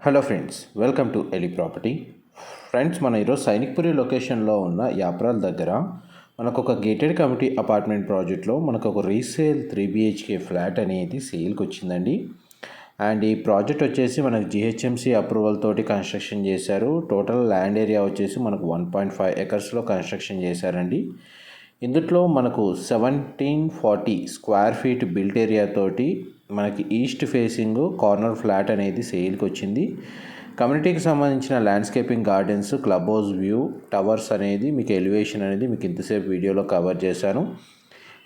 Hello friends welcome to ఎలి property. Friends మన ఈరోజు సైనిక్పురి లొకేషన్లో ఉన్న యాప్రాల్ దగ్గర మనకు ఒక గేటెడ్ కమిటీ అపార్ట్మెంట్ ప్రాజెక్ట్లో మనకు ఒక రీసేల్ త్రీ బిహెచ్కే ఫ్లాట్ అనేది సేల్కి వచ్చిందండి. అండ్ ఈ ప్రాజెక్ట్ వచ్చేసి మనకు జిహెచ్ఎంసీ అప్రూవల్ తోటి కన్స్ట్రక్షన్ చేశారు. టోటల్ ల్యాండ్ ఏరియా వచ్చేసి మనకు వన్ పాయింట్ ఫైవ్ ఎకర్స్లో కన్స్ట్రక్షన్ చేశారండి. ఇందులో మనకు seventeen forty square feet built area తోటి మనకి ఈస్ట్ ఫేసింగ్ కార్నర్ ఫ్లాట్ అనేది సేల్కి వచ్చింది. కమ్యూనిటీకి సంబంధించిన landscaping gardens club house view towers అనేది మీకు ఎలివేషన్ అనేది మీకు ఇంతసేపు వీడియోలో కవర్ చేశాను.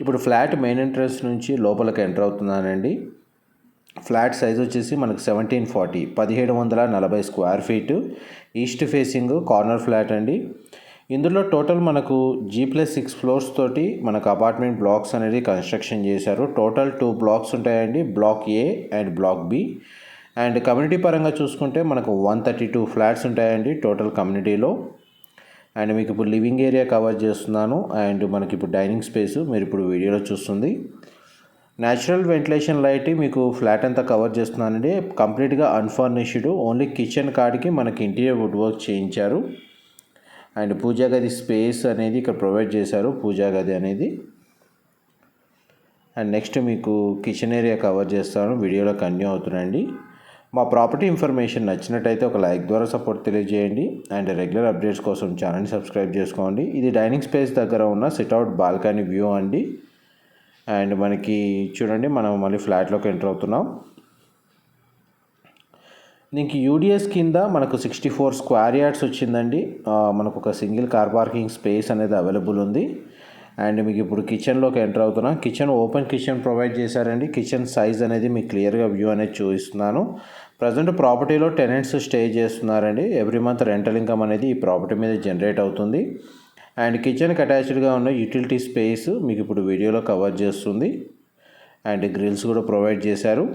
ఇప్పుడు ఫ్లాట్ మెయిన్ ఎంట్రన్స్ నుంచి లోపలికి ఎంటర్ అవుతున్నానండి. ఫ్లాట్ సైజ్ వచ్చేసి మనకు సెవెంటీన్ ఫార్టీ పదిహేడు వందల నలభై square feet east facing corner flat అండి. ఇందులో టోటల్ మనకు జీ ప్లస్ సిక్స్ ఫ్లోర్స్ తోటి మనకు అపార్ట్మెంట్ బ్లాక్స్ అనేది కన్స్ట్రక్షన్ చేశారు. టోటల్ టూ బ్లాక్స్ ఉంటాయండి. Block A and block B and community పరంగా చూసుకుంటే మనకు వన్ థర్టీ టూ ఫ్లాట్స్ ఉంటాయండి టోటల్ కమ్యూనిటీలో అండ్ మీకు ఇప్పుడు లివింగ్ ఏరియా కవర్ చేస్తున్నాను. అండ్ మనకి ఇప్పుడు డైనింగ్ స్పేస్ మీరు ఇప్పుడు వీడియోలో చూస్తుంది. న్యాచురల్ వెంటిలేషన్ లైట్ మీకు ఫ్లాట్ అంతా కవర్ చేస్తున్నానండి. కంప్లీట్గా అన్ఫర్నిష్డ్ ఓన్లీ కిచెన్ కాడికి మనకి ఇంటీరియర్ వుడ్ వర్క్ చేయించారు. అండ్ పూజా గది స్పేస్ అనేది ఇక్కడ ప్రొవైడ్ చేశారు పూజా గది అనేది. అండ్ నెక్స్ట్ మీకు కిచెన్ ఏరియా కవర్ చేస్తాను వీడియోలో కంటిన్యూ అవుతున్నాండి మా ప్రాపర్టీ ఇన్ఫర్మేషన్ నచ్చినట్టయితే ఒక లైక్ ద్వారా సపోర్ట్ తెలియజేయండి. అండ్ రెగ్యులర్ అప్డేట్స్ కోసం ఛానల్ని సబ్స్క్రైబ్ చేసుకోండి. ఇది డైనింగ్ స్పేస్ దగ్గర ఉన్న సిట్అవుట్ బాల్కనీ వ్యూ అండి. అండ్ మనకి చూడండి మనం మళ్ళీ ఫ్లాట్లోకి ఎంటర్ అవుతున్నాం. దీనికి యూడిఎస్ కింద మనకు సిక్స్టీ ఫోర్ స్క్వేర్ యార్డ్స్ వచ్చిందండి మనకు ఒక సింగిల్ కార్ పార్కింగ్ స్పేస్ అనేది అవైలబుల్ ఉంది. అండ్ మీకు ఇప్పుడు కిచెన్లోకి ఎంటర్ అవుతున్నా కిచెన్ ఓపెన్ కిచెన్ ప్రొవైడ్ చేశారండి. కిచెన్ సైజ్ అనేది మీకు క్లియర్గా వ్యూ అనేది చూపిస్తున్నాను. ప్రజెంట్ ప్రాపర్టీలో టెనెంట్స్ స్టే చేస్తున్నారండి. ఎవ్రీ మంత్ రెంటల్ ఇన్కమ్ అనేది ఈ ప్రాపర్టీ మీద జనరేట్ అవుతుంది. అండ్ కిచెన్కి అటాచ్డ్గా ఉన్న యూటిలిటీ స్పేస్ మీకు ఇప్పుడు వీడియోలో కవర్ చేస్తుంది. అండ్ గ్రిల్స్ కూడా ప్రొవైడ్ చేశారు.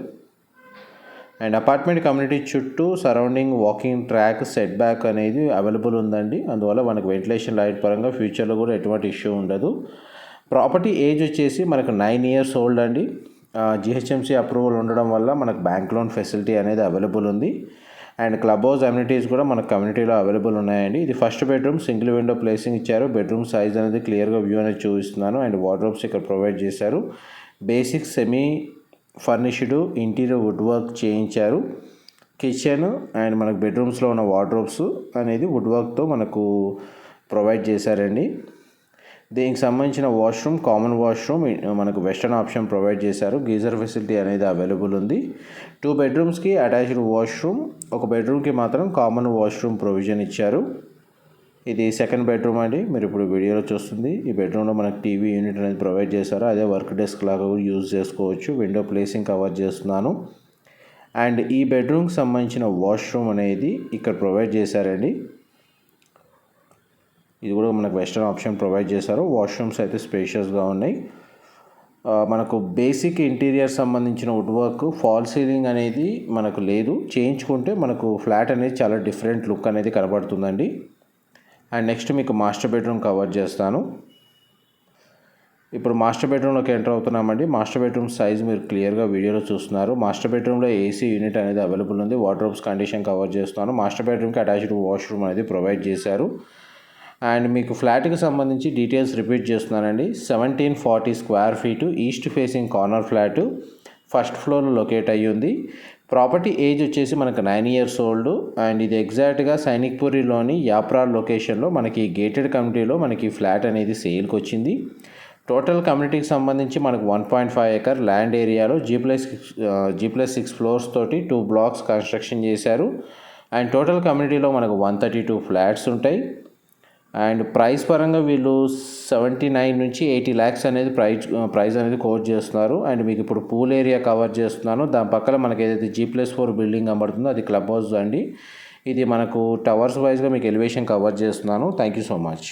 అండ్ అపార్ట్మెంట్ కమ్యూనిటీ చుట్టూ surrounding walking track set back అనేది అవైలబుల్ ఉందండి. అందువల్ల మనకు వెంటిలేషన్ లైట్ పరంగా ఫ్యూచర్లో కూడా ఎటువంటి ఇష్యూ ఉండదు. ప్రాపర్టీ ఏజ్ వచ్చేసి మనకు నైన్ ఇయర్స్ ఓల్డ్ అండి. జిహెచ్ఎంసీ అప్రూవల్ ఉండడం వల్ల మనకు బ్యాంక్ లోన్ ఫెసిలిటీ అనేది అవైలబుల్ ఉంది. అండ్ క్లబ్ హౌస్ అమ్యూనిటీస్ కూడా మన కమ్యూనిటీలో అవైలబుల్ ఉన్నాయండి. ఇది first bedroom single window placing ఇచ్చారు. బెడ్రూమ్ సైజ్ అనేది క్లియర్గా వ్యూ అనేది చూపిస్తున్నాను. అండ్ వార్డ్రోబ్స్ ఇక్కడ ప్రొవైడ్ చేశారు. Basic semi furnished interior wood work చేయించారు. కిచెన్ అండ్ మనకు బెడ్రూమ్స్లో ఉన్న వార్డ్రోబ్స్ అనేది వుడ్ వర్క్తో మనకు ప్రొవైడ్ చేశారండి. దీనికి సంబంధించిన వాష్రూమ్ కామన్ వాష్రూమ్ మనకు వెస్టర్న్ ఆప్షన్ ప్రొవైడ్ చేశారు. గీజర్ ఫెసిలిటీ అనేది అవైలబుల్ ఉంది. టూ బెడ్రూమ్స్కి అటాచ్డ్ వాష్రూమ్ ఒక బెడ్రూమ్కి మాత్రం కామన్ వాష్రూమ్ ప్రొవిజన్ ఇచ్చారు. ఇది సెకండ్ బెడ్రూమ్ అండి. మీరు ఇప్పుడు వీడియోలో చూస్తుంది. ఈ బెడ్రూమ్లో మనకు టీవీ యూనిట్ అనేది ప్రొవైడ్ చేశారు. అదే వర్క్ డెస్క్ లాగా కూడా యూజ్ చేసుకోవచ్చు. విండో ప్లేసింగ్ కవర్ చేస్తున్నాను. అండ్ ఈ బెడ్రూమ్కి సంబంధించిన వాష్రూమ్ అనేది ఇక్కడ ప్రొవైడ్ చేశారండి. ఇది కూడా మనకు వెస్టర్న్ ఆప్షన్ ప్రొవైడ్ చేశారు. వాష్రూమ్స్ అయితే స్పేషియస్గా ఉన్నాయి. మనకు బేసిక్ ఇంటీరియర్ సంబంధించిన వుడ్ వర్క్ ఫాల్ సీలింగ్ అనేది మనకు లేదు. చేయించుకుంటే మనకు ఫ్లాట్ అనేది చాలా డిఫరెంట్ లుక్ అనేది కనబడుతుందండి. అండ్ నెక్స్ట్ మీకు మాస్టర్ బెడ్రూమ్ కవర్ చేస్తాను. ఇప్పుడు మాస్టర్ బెడ్రూమ్లోకి ఎంటర్ అవుతున్నామండి. మాస్టర్ బెడ్రూమ్ సైజ్ మీరు క్లియర్గా వీడియోలో చూస్తున్నారు. మాస్టర్ బెడ్రూమ్లో ఏసీ యూనిట్ అనేది అవైలబుల్ ఉంది. వార్డ్రోబ్స్ కండిషన్ కవర్ చేస్తాను. మాస్టర్ బెడ్రూమ్కి అటాచ్డ్ వాష్రూమ్ అనేది ప్రొవైడ్ చేశారు. అండ్ మీకు ఫ్లాట్కి సంబంధించి డీటెయిల్స్ రిపీట్ చేస్తున్నానండి. Seventeen forty square feet east facing corner flat first floor locate అయ్యి ఉంది. ప్రాపర్టీ ఏజ్ వచ్చేసి మనకు నైన్ ఇయర్స్ ఓల్డ్ అండ్ ఇది ఎగ్జాక్ట్గా సైనిక్పురిలోని యాప్రా లొకేషన్లో మనకి గేటెడ్ కమ్యూనిటీలో మనకి ఫ్లాట్ అనేది సేల్కి వచ్చింది టోటల్ కమ్యూనిటీకి సంబంధించి మనకు one point five acre land ఏరియాలో G plus G plus six floors తోటి టూ బ్లాక్స్ కన్స్ట్రక్షన్ చేశారు. అండ్ టోటల్ కమ్యూనిటీలో మనకు వన్ థర్టీ టూ ఫ్లాట్స్ ఉంటాయి. అండ్ ప్రైస్ పరంగా వీళ్ళు సెవెంటీ నైన్ నుంచి ఎయిటీ ల్యాక్స్ అనేది ప్రైజ్ ప్రైస్ అనేది కోట్ చేస్తున్నారు. అండ్ మీకు ఇప్పుడు పూల్ ఏరియా కవర్ చేస్తున్నాను. దాని పక్కన మనకి ఏదైతే జీ ప్లస్ ఫోర్ బిల్డింగ్ అమ్మడుతుందో అది క్లబ్ హౌస్ అండి. ఇది మనకు టవర్స్ వైజ్గా మీకు ఎలివేషన్ కవర్ చేస్తున్నాను. Thank you so much